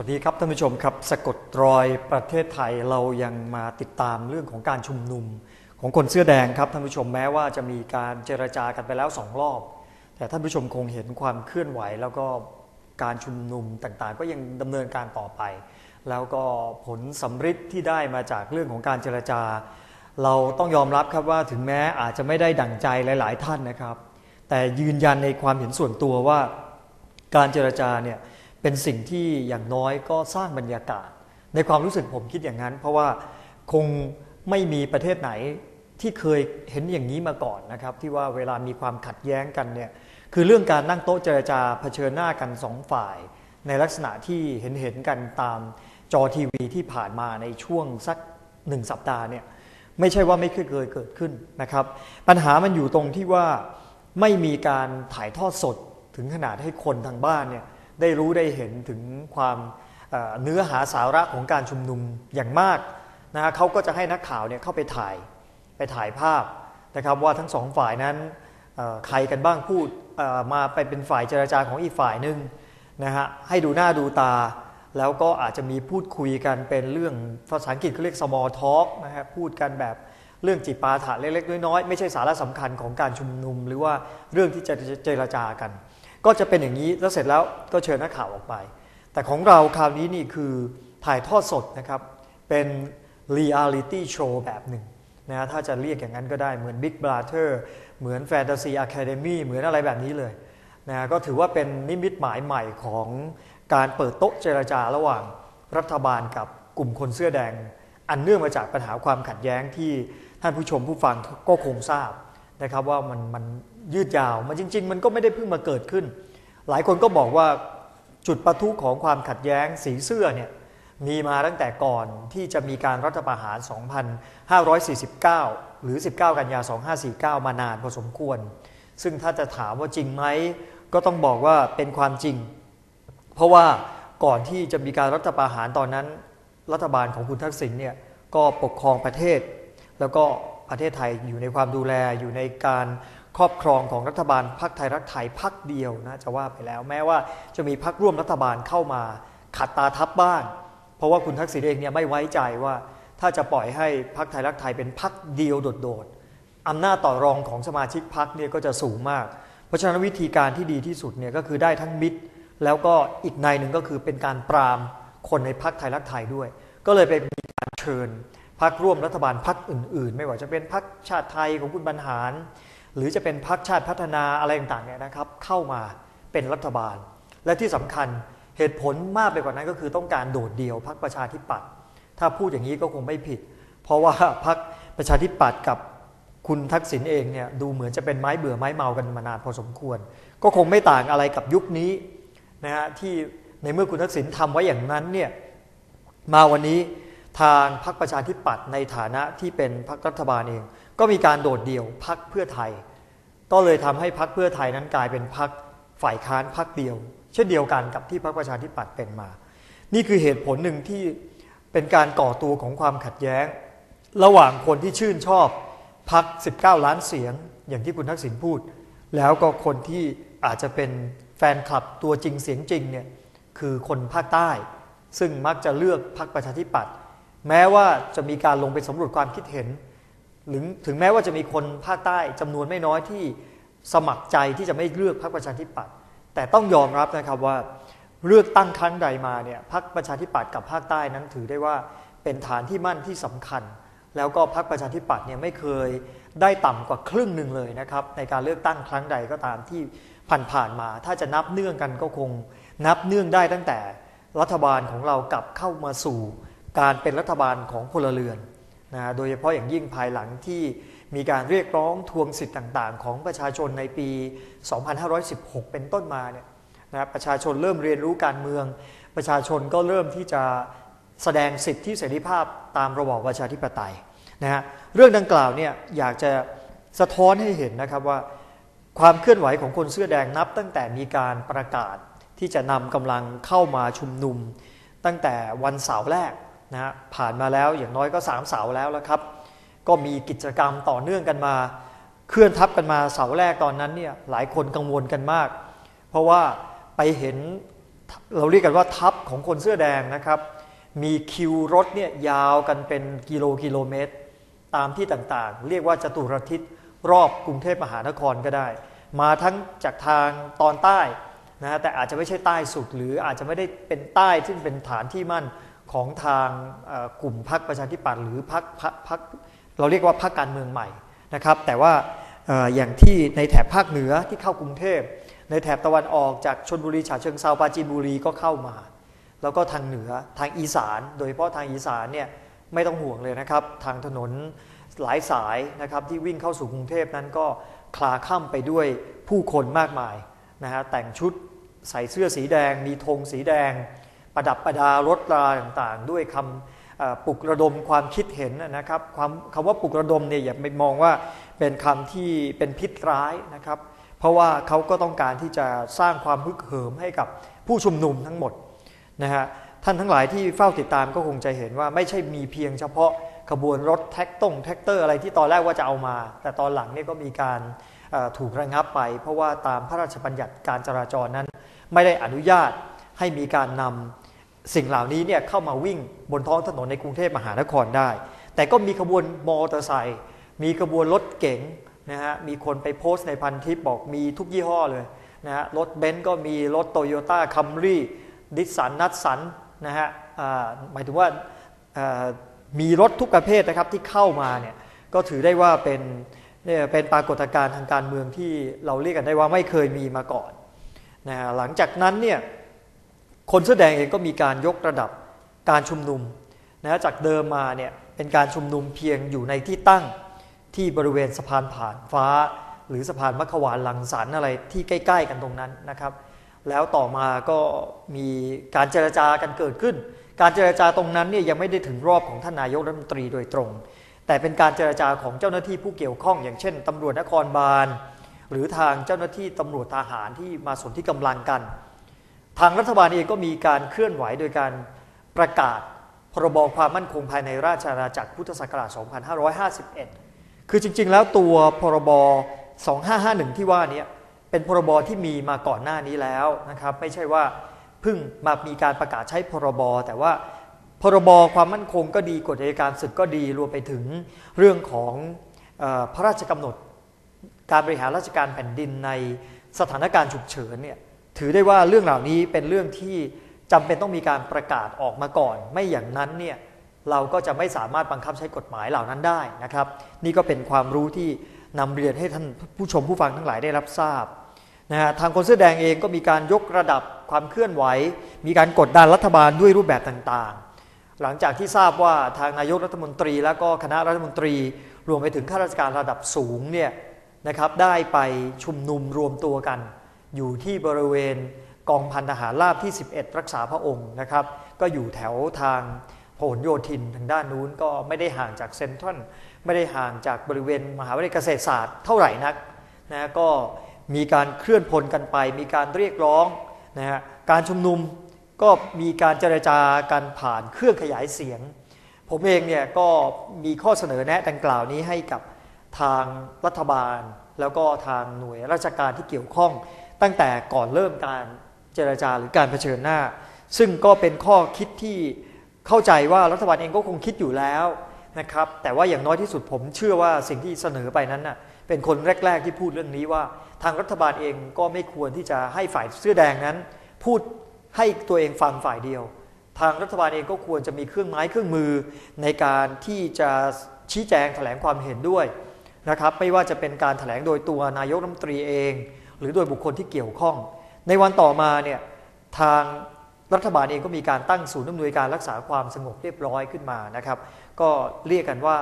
วัสดีครับท่านผู้ชมครับสะกดรอยประเทศไทยเรายังมาติดตามเรื่องของการชุมนุม ของคนเสื้อแดงครับท่านผู้ชมแม้ว่าจะมีการเจรจากันไปแล้วสองรอบ แต่ท่านผู้ชมคงเห็นความเคลื่อนไหว แล้วก็การชุมนุมต่างๆ ก็ยังดำเนินการต่อไป แล้วก็ผลสำฤทธิ์ที่ได้มาจากเรื่องของการเจรจา เราต้องยอมรับครับว่าถึงแม้อาจจะไม่ได้ดั่งใจหลาย ๆ ท่านนะครับ แต่ยืนยันในความเห็นส่วนตัวว่าการเจรจาเนี่ย เป็นสิ่งที่อย่างน้อยก็สร้างบรรยากาศ ในความรู้สึกผมคิดอย่างนั้น เพราะว่าคงไม่มีประเทศไหนที่เคยเห็นอย่างนี้มาก่อนนะครับ ที่ว่าเวลามีความขัดแย้งกันเนี่ยคือเรื่องการนั่งโต๊ะเจรจาเผชิญหน้ากันสองฝ่าย ในลักษณะที่เห็นเห็นกันตามจอทีวีที่ผ่านมาในช่วงสักหนึ่งสัปดาห์เนี่ยไม่ใช่ว่าไม่เคยเคยเกิดขึ้นนะครับ ปัญหามันอยู่ตรงที่ว่าไม่มีการถ่ายทอดสดถึงขนาดให้คนทางบ้านเนี่ย ได้รู้ได้เห็นถึงความเนื้อหาสาระของการชุมนุมอย่างมากนะฮะเขาก็จะให้นักข่าวเนี่ยเข้าไปถ่ายไปถ่ายภาพนะครับว่าทั้งสองฝ่ายนั้นใครกันบ้างพูดมาไปเป็นฝ่ายเจรจาของอีกฝ่ายหนึ่งนะฮะให้ดูหน้าดูตา แล้วก็อาจจะมีพูดคุยกันเป็นเรื่องภาษาอังกฤษเขาเรียก small talk นะฮะพูดกันแบบเรื่องจิปาถะเล็กๆน้อยๆไม่ใช่สาระสำคัญของการชุมนุม หรือว่าเรื่องที่จะเจรจากัน ก็จะเป็นอย่างนี้แล้วเสร็จแล้วก็เชิญนักข่าวออกไป แต่ของเราคราวนี้นี่คือถ่ายทอดสดนะครับ เป็นเรียลิตี้โชว์แบบหนึ่งนะฮะถ้าจะเรียกอย่างนั้นก็ได้เหมือน Big Brother เหมือน Fantasy Academy เหมือนอะไรแบบนี้เลยนะฮะก็ถือว่าเป็นนิมิตหมายใหม่ของการเปิดโต๊ะเจรจาระหว่างรัฐบาลกับกลุ่มคนเสื้อแดง อันเนื่องมาจากปัญหาความขัดแย้งที่ท่านผู้ชมผู้ฟังก็คงทราบนะครับว่ามันมัน ยืดยาว มันจริง ๆ มันก็ไม่ได้เพิ่งมาเกิดขึ้น หลายคนก็บอกว่าจุดประทุของความขัดแย้งสีเสื้อเนี่ยมีมาตั้งแต่ก่อนที่จะมีการรัฐประหาร 2549 หรือ 19 กันยา 2549 มานานพอสมควร ซึ่งถ้าจะถามว่าจริงไหม ก็ต้องบอกว่าเป็นความจริง เพราะว่าก่อนที่จะมีการรัฐประหารตอนนั้น รัฐบาลของคุณทักษิณเนี่ยก็ปกครองประเทศ แล้วก็ประเทศไทยอยู่ในความดูแลอยู่ในการ ครอบครองของรัฐบาลพรรคไทยรักไทยพรรคเดียวนะจะว่าไปแล้ว แม้ว่าจะมีพรรคร่วมรัฐบาลเข้ามาขัดตาทับบ้าง เพราะว่าคุณทักษิณเองเนี่ยไม่ไว้ใจว่า ถ้าจะปล่อยให้พรรคไทยรักไทยเป็นพรรคเดียวโดดๆอำนาจต่อรองของสมาชิกพรรคเนี่ยก็จะสูงมาก เพราะฉะนั้นวิธีการที่ดีที่สุดเนี่ยก็คือได้ทั้งมิตร แล้วก็อีกในหนึ่งก็คือเป็นการปรามคนในพรรคไทยรักไทยด้วย ก็เลยไปมีการเชิญพรรคร่วมรัฐบาลพรรคอื่น ๆ ไม่ว่าจะเป็นพรรคชาติไทยของคุณบรรหาร หรือจะเป็นพรรคชาติพัฒนาอะไรต่างๆเนี่ยนะครับเข้ามาเป็นรัฐบาล และที่สำคัญเหตุผลมากไปกว่านั้นก็คือต้องการโดดเดี่ยวพรรคประชาธิปัตย์ถ้าพูดอย่างนี้ก็คงไม่ผิด เพราะว่าพรรคประชาธิปัตย์กับคุณทักษิณเองเนี่ยดูเหมือนจะเป็นไม้เบื่อไม้เมากันมานานพอสมควร ก็คงไม่ต่างอะไรกับยุคนี้นะฮะที่ในเมื่อคุณทักษิณทำไว้อย่างนั้นเนี่ยมาวันนี้ทางพรรคประชาธิปัตย์ในฐานะที่เป็นพรรครัฐบาลเอง ก็มีการโดดเดี่ยวพรรคเพื่อไทย ก็เลยทำให้พรรคเพื่อไทยนั้นกลายเป็นพรรคฝ่ายค้านพรรคเดียว เช่นเดียวกันกับที่พรรคประชาธิปัตย์เป็นมา นี่คือเหตุผลหนึ่งที่เป็นการก่อตัวของความขัดแย้ง ระหว่างคนที่ชื่นชอบพรรค19 ล้านเสียง อย่างที่คุณทักษิณพูด แล้วก็คนที่อาจจะเป็นแฟนคลับตัวจริงเสียงจริงเนี่ยคือคนภาคใต้ ซึ่งมักจะเลือกพรรคประชาธิปัตย์แม้ว่าจะมีการลงไปสำรวจความคิดเห็น หรือถึงแม้ว่าจะมีคนภาคใต้จำนวนไม่น้อยที่สมัครใจที่จะไม่เลือกพรรคประชาธิปัตย์แต่ต้องยอมรับนะครับว่าเลือกตั้งครั้งใดมาเนี่ยพรรคประชาธิปัตย์กับภาคใต้นั้นถือได้ว่าเป็นฐานที่มั่นที่สำคัญ แล้วก็พรรคประชาธิปัตย์เนี่ยไม่เคยได้ต่ำกว่าครึ่งหนึ่งเลยนะครับในการเลือกตั้งครั้งใดก็ตามที่ผ่านๆมา ถ้าจะนับเนื่องกันก็คงนับเนื่องได้ตั้งแต่รัฐบาลของเรากลับเข้ามาสู่การเป็นรัฐบาลของพลเรือน นะโดยเฉพาะอย่างยิ่งภายหลังที่มีการเรียกร้องทวงสิทธิ์ต่าง ๆ ของประชาชนในปี 2516 เป็นต้นมาเนี่ยนะประชาชนเริ่มเรียนรู้การเมือง ประชาชนก็เริ่มที่จะแสดงสิทธิเสรีภาพตามระบอบประชาธิปไตยนะฮะเรื่องดังกล่าวเนี่ยอยากจะสะท้อนให้เห็นนะครับว่า ความเคลื่อนไหวของคนเสื้อแดงนับ ตั้งแต่มีการประกาศที่จะนำกำลังเข้ามาชุมนุม ตั้งแต่วันเสาร์แรก นะฮะผ่านมาแล้วอย่างน้อยก็สามเสาแล้วแล้วครับ ก็มีกิจกรรมต่อเนื่องกันมา เคลื่อนทับกันมาเสาแรกตอนนั้นเนี่ยหลายคนกังวลกันมาก เพราะว่าไปเห็นเราเรียกกันว่าทับของคนเสื้อแดงนะครับ มีคิวรถเนี่ยยาวกันเป็นกิโลกิโลเมตร ตามที่ต่างๆ เรียกว่าจตุรทิศรอบกรุงเทพมหานครก็ได้ มาทั้งจากทางตอนใต้นะฮะแต่อาจจะไม่ใช่ใต้สุดหรืออาจจะไม่ได้เป็นใต้ซึ่งเป็นฐานที่มั่น ของทางกลุ่มพรรคประชาธิปัตย์หรือพรรคพรรคเราเรียกว่าพรรคการเมืองใหม่นะครับ แต่ว่าอย่างที่ในแถบภาคเหนือที่เข้ากรุงเทพ ในแถบตะวันออกจากชนบุรีฉะเชิงเซาปราจีนบุรีก็เข้ามา แล้วก็ทางเหนือทางอีสาน โดยเฉพาะทางอีสานเนี่ยไม่ต้องห่วงเลยนะครับ ทางถนนหลายสายนะครับที่วิ่งเข้าสู่กรุงเทพนั้นก็คลาค่ำไปด้วยผู้คนมากมายนะฮะแต่งชุดใส่เสื้อสีแดง มีธงสีแดง ประดับประดารถราต่างๆ ด้วยคำปลุกระดมความคิดเห็นนะครับความคำว่าปลุกระดมเนี่ยอย่าไปมองว่าเป็นคำที่เป็นพิษร้ายนะครับ เพราะว่าเขาก็ต้องการที่จะสร้างความฮึกเหิมให้กับผู้ชุมนุมทั้งหมดนะฮะท่านทั้งหลายที่เฝ้าติดตามก็คงจะเห็นว่าไม่ใช่มีเพียงเฉพาะขบวนรถแท็กตงแท็กเตอร์อะไรที่ตอนแรกว่าจะเอามา แต่ตอนหลังเนี่ยก็มีการถูกระงับไป เพราะว่าตามพระราชบัญญัติการจราจรนั้น ไม่ได้อนุญาตให้มีการนำ สิ่งเหล่านี้เนี่ยเข้ามาวิ่งบนท้องถนนในกรุงเทพมหานครได้ แต่ก็มีขบวนมอเตอร์ไซค์มีขบวนรถเก๋งนะฮะมีคนไปโพสต์ในพันทิปบอกมีทุกยี่ห้อเลยนะฮะรถเบนซ์ก็มีรถโตโยต้าคัมรี่ดิสสันนัตสันนะฮะหมายถึงว่าอ่ามีรถทุกประเภทนะครับที่เข้ามาเนี่ยก็ถือได้ว่าเป็นเนี่ยเป็นปรากฏการณ์ทางการเมืองที่เราเรียกกันได้ว่าไม่เคยมีมาก่อนนะฮะหลังจากนั้นเนี่ย คนเสื้อแดงเองก็มีการยกระดับการชุมนุมนะจากเดิมมาเนี่ยเป็นการชุมนุมเพียงอยู่ในที่ตั้งที่บริเวณสะพานผ่านฟ้า หรือสะพานมัขวานลังสรรอะไรที่ใกล้ ๆ กันตรงนั้นนะครับ แล้วต่อมาก็มีการเจรจากันเกิดขึ้น การเจรจาตรงนั้นเนี่ยยังไม่ได้ถึงรอบของท่านนายกรัฐมนตรีโดยตรง แต่เป็นการเจรจาของเจ้าหน้าที่ผู้เกี่ยวข้องอย่างเช่นตำรวจนครบาลหรือทางเจ้าหน้าที่ตำรวจทหารที่มาสนที่กำลังกัน ทางรัฐบาลเองก็มีการเคลื่อนไหวโดยการประกาศพรบความมั่นคงภายในราชอาณาจักรพุทธศักราช 2551 คือจริง ๆ แล้วตัวพรบ 2551 ที่ว่านี้เป็นพรบที่มีมาก่อนหน้านี้แล้วนะครับ ไม่ใช่ว่าเพิ่งมามีการประกาศใช้พรบ แต่ว่าพรบความมั่นคงก็ดีกฎอัยการศึกก็ดีรวมไปถึงเรื่องของออพระราชกำหนดการบริหารราชการแผ่นดินในสถานการณ์ฉุกเฉินเนี่ย ถือได้ว่าเรื่องเหล่านี้เป็นเรื่องที่จำเป็นต้องมีการประกาศออกมาก่อน ไม่อย่างนั้นเนี่ยเราก็จะไม่สามารถบังคับใช้กฎหมายเหล่านั้นได้นะครับ นี่ก็เป็นความรู้ที่นำเรียนให้ท่านผู้ชมผู้ฟังทั้งหลายได้รับทราบนะฮะทางคนเสื้อแดงเองก็มีการยกระดับความเคลื่อนไหว มีการกดดันรัฐบาลด้วยรูปแบบต่างๆ หลังจากที่ทราบว่าทางนายกรัฐมนตรี และก็คณะรัฐมนตรี รวมไปถึงข้าราชการระดับสูงเนี่ยนะครับได้ไปชุมนุมรวมตัวกัน อยู่ที่บริเวณกองพันทหารราบที่ 11 รักษาพระองค์นะครับ ก็อยู่แถวทางพหลโยธินทางด้านนู้นก็ไม่ได้ห่างจากเซนทรัลไม่ได้ห่างจากบริเวณมหาวิทยาลัยเกษตรศาสตร์เท่าไหร่นักนะก็มีการเคลื่อนพลกันไป มีการเรียกร้องนะฮะการชุมนุมก็มีการเจรจากันผ่านเครื่องขยายเสียง ผมเองเนี่ยก็มีข้อเสนอแนะดังกล่าวนี้ให้กับทางรัฐบาล แล้วก็ทางหน่วยราชการที่เกี่ยวข้อง ตั้งแต่ก่อนเริ่มการเจรจาหรือการเผชิญหน้า ซึ่งก็เป็นข้อคิดที่เข้าใจว่ารัฐบาลเองก็คงคิดอยู่แล้วนะครับแต่ว่าอย่างน้อยที่สุดผมเชื่อว่าสิ่งที่เสนอไปนั้นน่ะเป็นคนแรก ๆ ที่พูดเรื่องนี้ว่า ทางรัฐบาลเองก็ไม่ควรที่จะให้ฝ่ายเสื้อแดงนั้น พูดให้ตัวเองฟังฝ่ายเดียว ทางรัฐบาลเองก็ควรจะมีเครื่องไม้เครื่องมือในการที่จะชี้แจงแถลงความเห็นด้วยนะครับไม่ว่าจะเป็นการถแถลงโดยตัวนายกรัฐมนตรีเอง หรือโดยบุคคลที่เกี่ยวข้อง ในวันต่อมาเนี่ยทางรัฐบาลเองก็มีการตั้งศูนย์อำนวยการรักษาความสงบเรียบร้อยขึ้นมานะครับ ก็เรียกกันว่า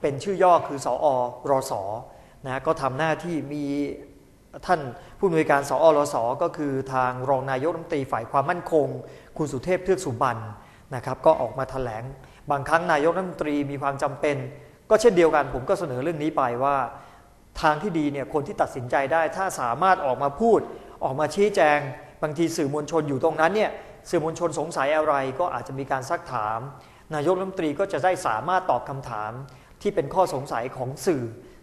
เป็นชื่อย่อคือสอรสนะก็ทำหน้าที่มีท่านผู้อำนวยการสอรสก็คือทางรองนายกรัฐมนตรีฝ่ายความมั่นคง คุณสุเทพเทือกสุบรรณนะครับ ก็ออกมาถแถลง บางครั้งนายกรัฐมนตรีมีความจำเป็น ก็เช่นเดียวกันผมก็เสนอเรื่องนี้ไปว่า ทางที่ดีเนี่ยคนที่ตัดสินใจได้ ถ้าสามารถออกมาพูด ออกมาชี้แจง บางทีสื่อมวลชนอยู่ตรงนั้นเนี่ยสื่อมวลชนสงสัยอะไรก็อาจจะมีการซักถาม นายกรัฐมนตรีก็จะได้สามารถตอบคำถามที่เป็นข้อสงสัยของสื่อ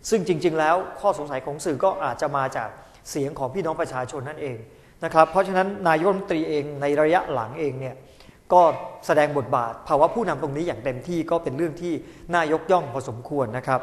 ซึ่งจริง ๆ แล้วข้อสงสัยของสื่อก็อาจจะมาจากเสียงของพี่น้องประชาชนนั่นเองนะครับเพราะฉะนั้นนายกรัฐมนตรีเองในระยะหลังเองเนี่ยก็แสดงบทบาทภาวะผู้นำตรงนี้อย่างเต็มที่ก็เป็นเรื่องที่น่ายกย่องพอสมควรนะครับ